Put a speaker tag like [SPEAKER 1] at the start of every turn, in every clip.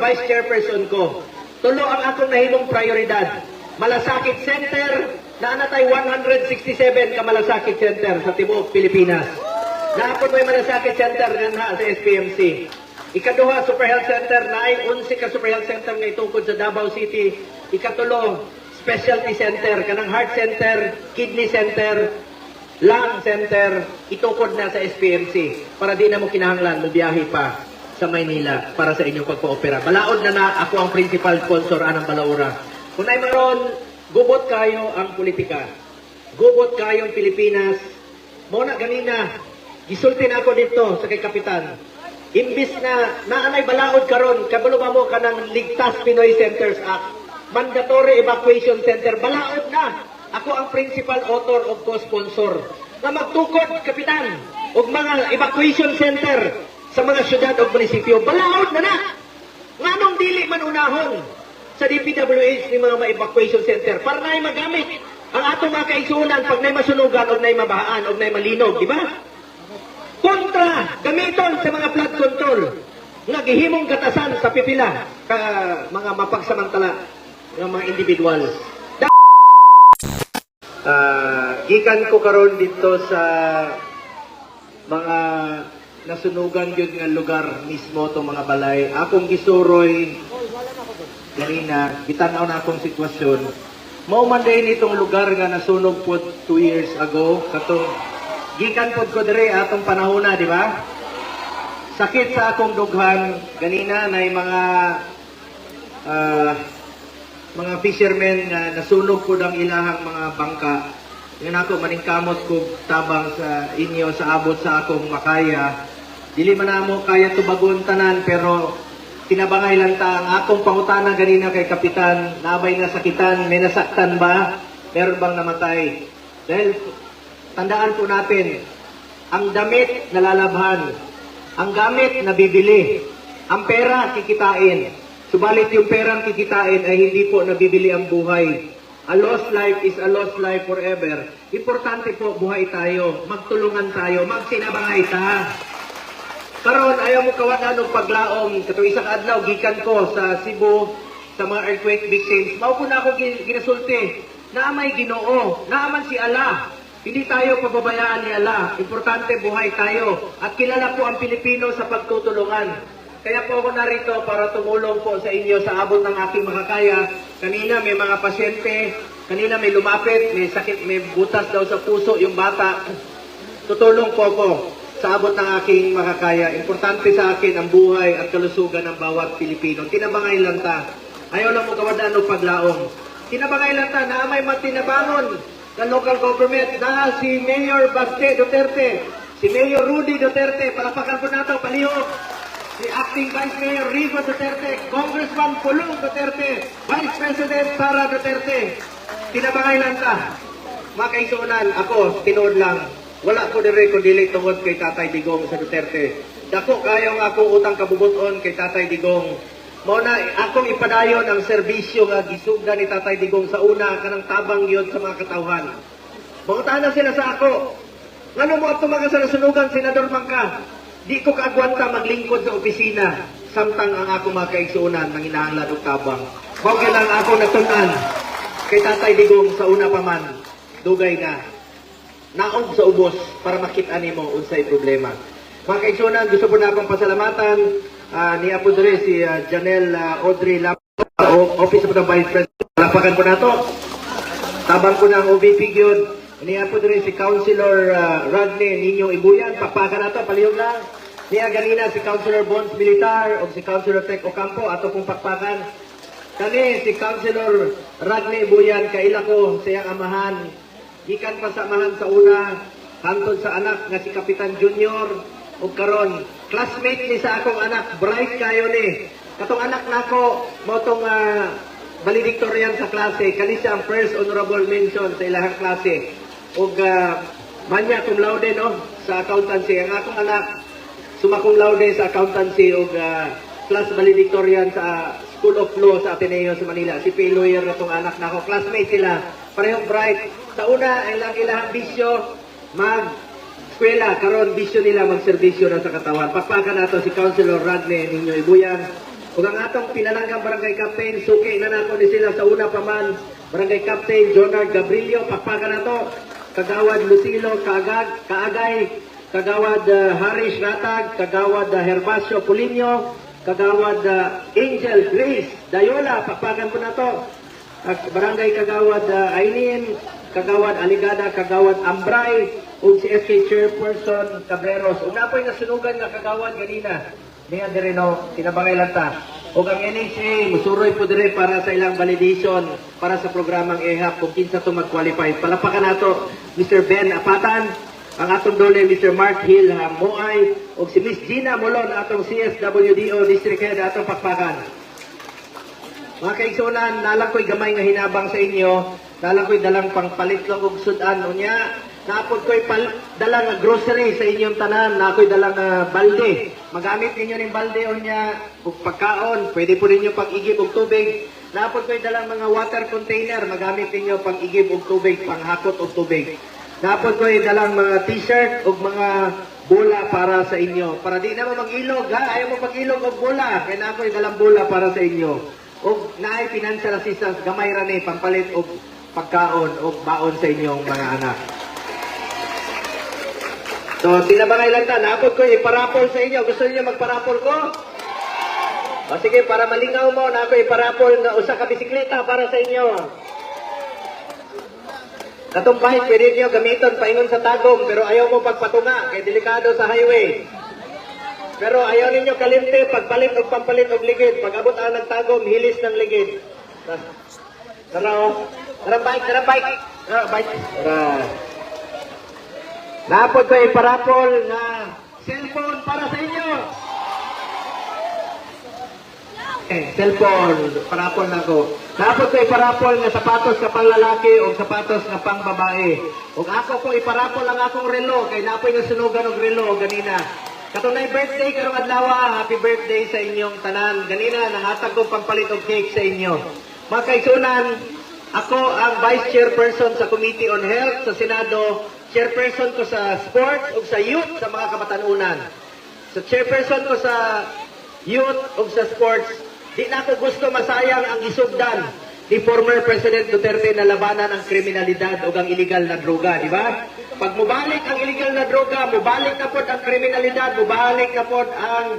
[SPEAKER 1] vice chairperson ko. Tulo ang akong nahimong prioridad. Malasakit Center, na natay 167 ka Malasakit Center sa tibuok Pilipinas. Naapon may Malasakit Center nga sa SPMC. Ikaduha, Super Health Center na ay 11 ka Super Health Center nga itungkod sa Davao City. Ikatulo, Specialty Center, kanang Heart Center, Kidney Center, Lung Center, itukod na sa SPMC para di na mo kinahanglan mo biyahe pa sa Maynila para sa inyong pagpa-opera. Balaod na na ako ang principal sponsor anang Balaura. Kung ay maron, gubot kayo ang politika. Gubot kayo ang Pilipinas. Muna ganina, gisulti na ako dito sa kay Kapitan. Imbis na naanay balaod karon, kabalo ba mo kanang Ligtas Pinoy Centers Act, mandatory evacuation center, balaod na. Ako ang principal author of co-sponsor na magtukod, Kapitan, og mga evacuation center sa mga syudad o munisipyo. Balaod na na! Nganong dili man unahon sa DPWH ni mga ma-evacuation center para na magamit ang atong mga kaisunan pag na'y masunugan o na'y mabahaan o na'y malinog, di ba? Kontra, gamiton sa mga flood control nga gihimong gatasan sa pipila ka mga mapagsamantala ng mga individual. Ah, gikan ko karon dito sa mga nasunugan yun nga lugar mismo itong mga balay. Akong gisuroy ganina, gitanaw na akong sitwasyon. Mao man din itong lugar nga nasunog po two years ago. Katong gikan pod ko dire atong panahona, di ba? Sakit sa akong dughan ganina na mga ah, mga fishermen nga nasunog po ang ilahang mga bangka. Yan ako maningkamot ko tabang sa inyo sa abot sa akong makaya. Dili man namo kaya tubagon tanan pero tinabangay lang ta ang akong pangutana ganina kay kapitan, nabay na sakitan, may nasaktan ba? Meron bang namatay? Dahil tandaan po natin, ang damit nalalabhan, ang gamit nabibili, ang pera kikitain. Subalit yung perang kikitain ay hindi po nabibili ang buhay. A lost life is a lost life forever. Importante po buhay tayo, magtulungan tayo, magsinabangay ta. Karon ayaw mo kawanan og paglaom kato isang adlaw gikan ko sa Cebu sa mga earthquake victims. Mao po na ako gi- ginasulti. Naamay Ginoo, naaman si Allah. Hindi tayo pababayaan ni Allah. Importante buhay tayo at kilala po ang Pilipino sa pagtutulungan. Kaya po ako narito para tumulong po sa inyo sa abot ng aking makakaya. Kanina may mga pasyente, kanina may lumapit, may sakit, may butas daw sa puso yung bata. Tutulong po ako sa abot ng aking makakaya. Importante sa akin ang buhay at kalusugan ng bawat Pilipino. Tinabangay lang ta. Ayaw lang mo kawadaan o paglaong. Tinabangay lang ta na may matinabangon ng local government na si Mayor Baste Duterte, si Mayor Rudy Duterte, palapakan po nato, palihog. Si Acting Vice Mayor Rico Duterte, Congressman Pulong Duterte, Vice President Sara Duterte. Tinabangay lang ta. Mga kaisunan, ako, tinood lang. Wala ko dire kung dili tungod kay Tatay Digong sa Duterte. Dako kayo nga akong utang kabubuton kay Tatay Digong. Mao na akong ipadayon ang serbisyo nga gisugda ni Tatay Digong sa una kanang tabang yun sa mga katawhan. Mangutahan na sila sa ako. Ngano mo ato mga sa nasunugan, Senador Mangka? Di ko kaagwanta maglingkod sa opisina samtang ang ako mga kaigsuunan ng inahanglan og tabang. Mao lang ako natunan kay Tatay Digong sa una pa man. Dugay nga naog sa ubos para makita nimo unsay problema. Mga kaigsunan, gusto po na akong pasalamatan ah, ni Apo Dre, si ah, Janelle ah, Audrey Lapa, o Office of the Vice President. Lapakan po na to. Tabang ko ng OVP yun. Niya po din si Councilor uh, Rodney Ninyo Ibuyan. Pakpakan na to, palihog lang. Niya ganina si Councilor Bonds Militar o si Councilor Tech Ocampo. Ato pong pakpakan. Kani si Councilor Rodney Ibuyan, kaila ko sa iyang amahan. Gikan pa sa amahan sa una, hantod sa anak nga si Kapitan Junior. O karon, classmate ni sa akong anak, bright kayo ni. Katong anak nako, mo tong ah, valedictorian sa klase, kani siya ang first honorable mention sa ilahang klase. Ug uh, manya cum laude no sa accountancy ang akong anak summa cum laude sa accountancy ug uh, class valedictorian sa School of Law sa Ateneo sa Manila. Si P. Lawyer na anak nako, classmate sila. Parehong bright. Sa una, ang ilang ilahang bisyo, mag eskwela, karon bisyo nila magserbisyo na sa katawan. Pakpakan nato si Councilor Radne Ninyo Ibuyan. Ug ang atong pinalanggang barangay captain, suki na nako ni sila sa una pa man. Barangay captain Jonard Gabrilio, pakpakan na to. Kagawad Lucilo, Kaagag, Kaagay, Kagawad uh, Harish Ratag, Kagawad uh, Herbacio Pulinio, Kagawad uh, Angel Grace Dayola, pakpakan po na to. Barangay Kagawad uh, Ainin, Kagawad Aligada, Kagawad Ambray, ug si SK Chairperson Cabreros. Ug napoy nasunugan nga Kagawad ganina. Niya dire no, tinabangay lang ta. Ug ang NHA, musuroy po dire para sa ilang validation para sa programang EHAP kung kinsa to mag-qualify. Palapakan nato Mr. Ben Apatan, ang atong dole Mr. Mark Hill Moay, ug si Miss Gina Molon, atong CSWDO District Head, atong pakpakan. Mga kaigsunan, nalang ko'y gamay nga hinabang sa inyo, nalang ko'y dalang pangpalit lang og sudan. Unya, napod ko'y pal dalang grocery sa inyong tanan, na ako'y dalang ah, balde. Magamit ninyo ning balde unya ug pagkaon, pwede po ninyo pang igib og tubig. Napod ko'y dalang mga water container, magamit ninyo pang igib og tubig, panghakot og tubig. Napod ko'y dalang mga t-shirt ug mga bola para sa inyo. Para di na mo mag-ilog, ha? Ayaw mo mag-ilog og bola. Kaya na ako'y dalang bola para sa inyo o naay financial assistance gamay ra ni pampalit og pagkaon o baon sa inyong mga anak. So, tinabangay lang ta, naabot ko iparapol sa inyo. Gusto niyo magparapol ko? O sige, para malingaw mo, na ako iparapol na usa ka bisikleta para sa inyo. Katong bike, pwede niyo gamiton paingon sa tagom, pero ayaw mo pagpatunga, kay delikado sa highway. Pero ayaw ninyo kalimte, pagpalit o pampalit og ligid. Pag abot ang nagtagom, hilis ng ligid. Tara Tara bike, tara bike. Tara bike. Tara. Napod ko iparapol na cellphone para sa inyo. Eh, cellphone, parapol na ko. Napod ko iparapol nga sapatos ka pang lalaki o sapatos nga pang babae. O ako po iparapol ang akong relo, kay napoy nga sunugan og relo ganina. Katunay birthday karong adlaw, happy birthday sa inyong tanan. Ganina nahatag ko pangpalit og cake sa inyo. Mga kaisunan, ako ang Vice Chairperson sa Committee on Health sa Senado, Chairperson ko sa Sports ug sa Youth sa mga kabatanunan. Sa Chairperson ko sa Youth ug sa Sports, di na ako gusto masayang ang isugdan ni former President Duterte na labanan ang kriminalidad o ang illegal na droga, di ba? Pag mubalik ang illegal na droga, mubalik na pod ang kriminalidad, mubalik na pod ang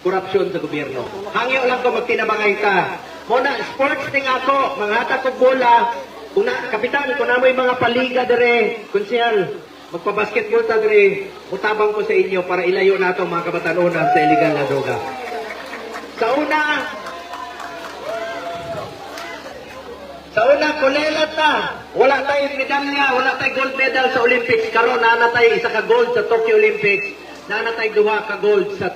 [SPEAKER 1] korupsyon sa gobyerno. Hangyo lang ko magtinabangay ta. Muna, sports ting ako, manghatag kog bola, kung na, kapitan, kung na mo'y mga paliga dire, konsyal, magpa-basketball ta dire, utabang ko sa inyo para ilayo na itong mga kabatanunan sa illegal na droga. Sa una, sa una, kulelat ta. Wala tayong medalya, wala tayong gold medal sa Olympics. Karon na natay isa ka gold sa Tokyo Olympics. Na natay duha ka gold sa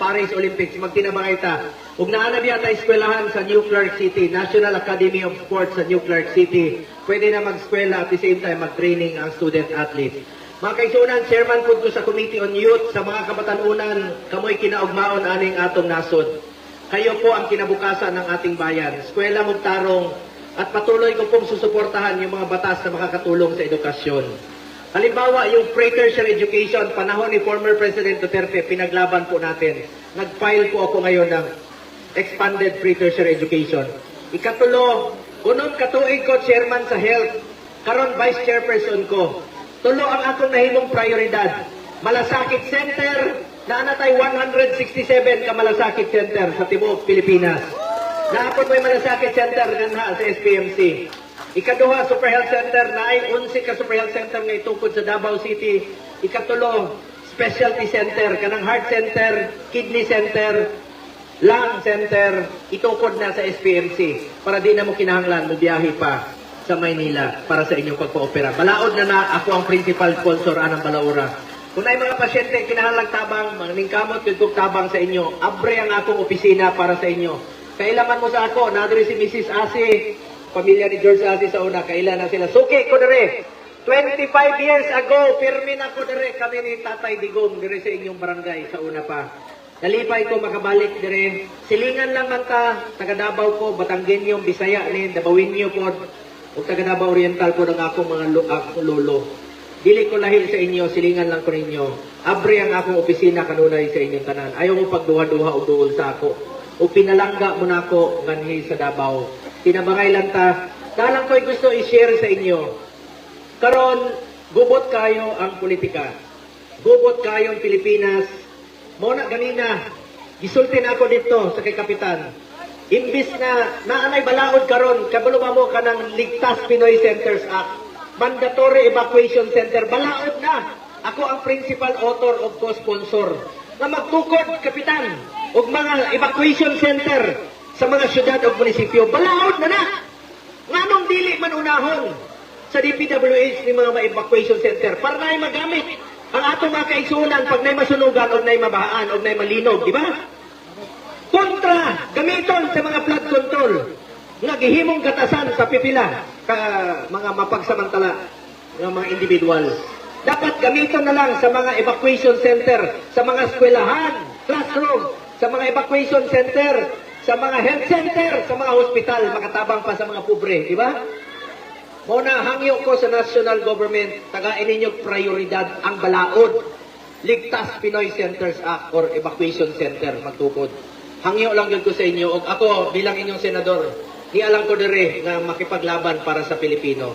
[SPEAKER 1] Paris Olympics. Magtinabangay ta. Ug naanab yata eskwelahan sa New Clark City, National Academy of Sports sa New Clark City. Pwede na mag-eskwela at the same time mag-training ang student athlete. Mga kaisunan, chairman po sa Committee on Youth sa mga kabatanunan, kamoy kinaugmaon aning atong nasod. Kayo po ang kinabukasan ng ating bayan. Eskwela Mugtarong at patuloy ko pong susuportahan yung mga batas na makakatulong sa edukasyon. Halimbawa, yung pre-tertiary education, panahon ni former President Duterte, pinaglaban po natin. Nag-file po ako ngayon ng expanded pre-tertiary education. Ikatulo, unong katuig ko chairman sa health, karon vice chairperson ko. Tulo ang akong nahimong prioridad. Malasakit Center, na natay 167 ka Malasakit Center sa tibuok Pilipinas. Naapot mo yung Malasakit Center ganha sa SPMC. Ikaduha, Super Health Center na ay 11 ka Super Health Center nga itukod sa Davao City. Ikatulo, Specialty Center, kanang Heart Center, Kidney Center, Lung Center, itukod na sa SPMC para di na mo kinahanglan mo biyahe pa sa Maynila para sa inyong pagpa-opera. Balaod na na ako ang principal sponsor anang Balaura. Kung ay mga pasyente kinahanglang tabang, maningkamot yung tabang sa inyo, abre ang akong opisina para sa inyo. Kailangan mo sa ako, nadiri si Mrs. Asi, pamilya ni George Asi sa una, kailan na sila. Suki dere, 25 years ago, pirmi na dere, kami ni Tatay Digong, dere sa inyong barangay, sa una pa. Nalipay ko makabalik dire. Silingan lang man ta, taga Davao ko, Batanggenyo, Bisaya ni, Dabawinyo po, o taga Davao Oriental po ng akong mga akong lolo. dili ko lahi sa inyo, silingan lang ko ninyo. Abre ang akong opisina kanunay sa inyong tanan. Ayaw mo pagduha-duha o duol sa ako. O pinalangga mo na ako nganhi sa Davao. Tinabangay lang ta. Dalang ko'y gusto i-share sa inyo. Karon, gubot kayo ang politika. Gubot kayo ang Pilipinas. Muna ganina, gisultin ako dito sa kay Kapitan. Imbis na naanay balaod karon, kabalo ba mo kanang Ligtas Pinoy Centers Act. Mandatory Evacuation Center, balaod na. Ako ang principal author of co-sponsor na magtukod, Kapitan, og mga evacuation center sa mga syudad o munisipyo. Balaod na na! Nganong dili man unahon sa DPWH ni mga evacuation center para na magamit ang atong mga kaigsunan pag na'y masunugan o na'y mabahaan o na'y malinog, di ba? Kontra, gamiton sa mga flood control nga gihimong gatasan sa pipila ka mga mapagsamantala ng mga individual. Dapat gamiton na lang sa mga evacuation center, sa mga eskwelahan, classroom, sa mga evacuation center, sa mga health center, sa mga hospital, makatabang pa sa mga pobre, di ba? Muna, hangyo ko sa national government, tagain ninyo prioridad ang balaod. Ligtas Pinoy Centers Act or Evacuation Center, magtukod. Hangyo lang yun ko sa inyo. O ako, bilang inyong senador, di alam ko dire nga makipaglaban para sa Pilipino.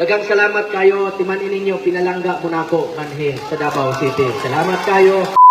[SPEAKER 1] Dagang salamat kayo, timanin ninyo, pinalangga mo na ako, manhe, sa Davao City. Salamat kayo.